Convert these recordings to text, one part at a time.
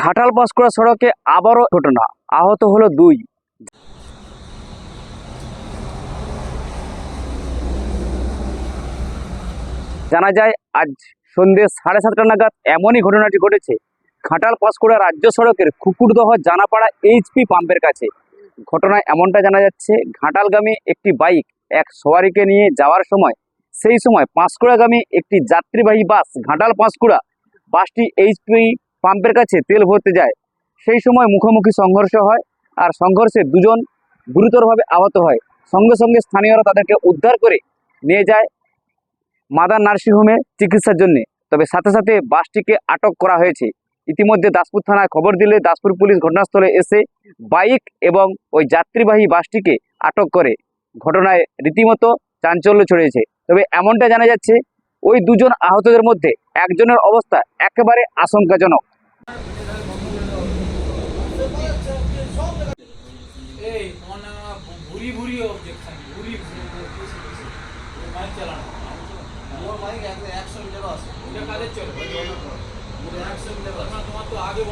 ঘাটাল পাঁশকুড়া সড়কে আবারও ঘটনা। আহত হলো দুই। জানা যায়, আজ সন্ধ্যে সাড়ে সাতটা নাগাদ এমনই ঘটনাটি ঘটেছে। ঘাটাল পাঁশকুড়া রাজ্য সড়কের কুকুরদহ জানাপাড়া এইচপি পাম্পের কাছে। ঘটনায় এমনটা জানা যাচ্ছে, ঘাটালগামী একটি বাইক এক সওয়ারিকে নিয়ে যাওয়ার সময়, সেই সময় পাঁশকুড়াগামী একটি যাত্রীবাহী বাস ঘাটাল পাঁশকুড়া বাসটি এইচপি পাম্পের কাছে তেল ভরতে যায়, সেই সময় মুখোমুখি সংঘর্ষ হয় আর সংঘর্ষে দুজন গুরুতরভাবে আহত হয়। সঙ্গে সঙ্গে স্থানীয়রা তাদেরকে উদ্ধার করে নিয়ে যায় মাদার নার্সিংহোমে চিকিৎসার জন্য। তবে সাথে সাথে বাসটিকে আটক করা হয়েছে। ইতিমধ্যে দাসপুর থানায় খবর দিলে দাসপুর পুলিশ ঘটনাস্থলে এসে বাইক এবং ওই যাত্রীবাহী বাসটিকে আটক করে। ঘটনায় রীতিমতো চাঞ্চল্য ছড়িয়েছে। তবে এমনটা জানা যাচ্ছে, ওই দুজন আহতদের মধ্যে একজনের অবস্থা একেবারে আশঙ্কাজনক। ಊರಿ ಒಬ್ಜೆಕ್ಟ್ ಆಗಿ ಊರಿ ಮೈಕ್ ಚಲೋಣ ಮೈಕ್ ಆ್ಯಕ್ಚುಲಿ ಚಲೋ ಅಷ್ಟೇ ಕಾಲೇಜ್ ಚಲೋ ಆ್ಯಕ್ಚುಲಿ ಚಲೋ ಮತ್ತು ಆಗಿ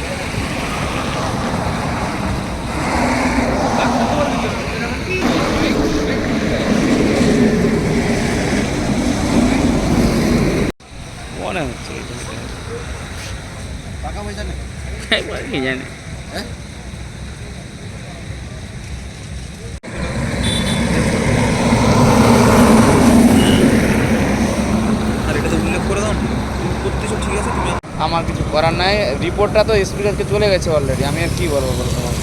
মনে হচ্ছে কি জানি হ্যাঁ? আর এটা তো উল্লেখ করে দাও তুমি করতেছো ঠিক আছে তুমি আমার কিছু করার নাই। রিপোর্টটা তো কাছে চলে গেছে অলরেডি আমি আর কি বলব বলো তোমাকে?